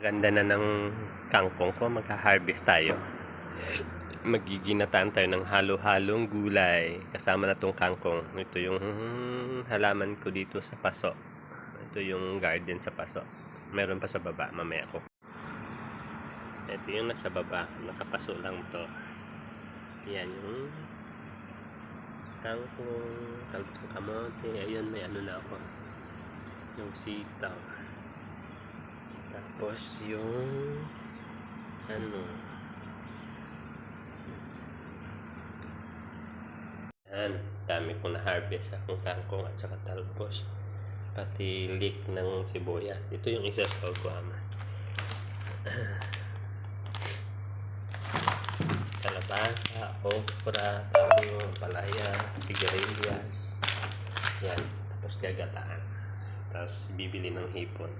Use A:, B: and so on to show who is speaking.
A: Ganda na ng kangkong ko. Magka-harvest tayo. Magiginataan tayo ng halo-halong gulay. Kasama na tong kangkong. Ito yung halaman ko dito sa paso. Ito yung garden sa paso. Meron pa sa baba. Mamaya ko. Ito yung nasa baba. Nakapaso lang to. Yan yung kangkong, talbos ng kamote. Ayun, may ano na ako. Yung sitaw. Tapos yung ano? Yan dami kong na-harvest akong kangkong at saka talbos. Pati leek ng sibuyas. Ito yung isa sa ko ama kalabasa, okra, talong, palaya, sigarilyas. Yan tapos gagataan. Tapos bibili ng hipon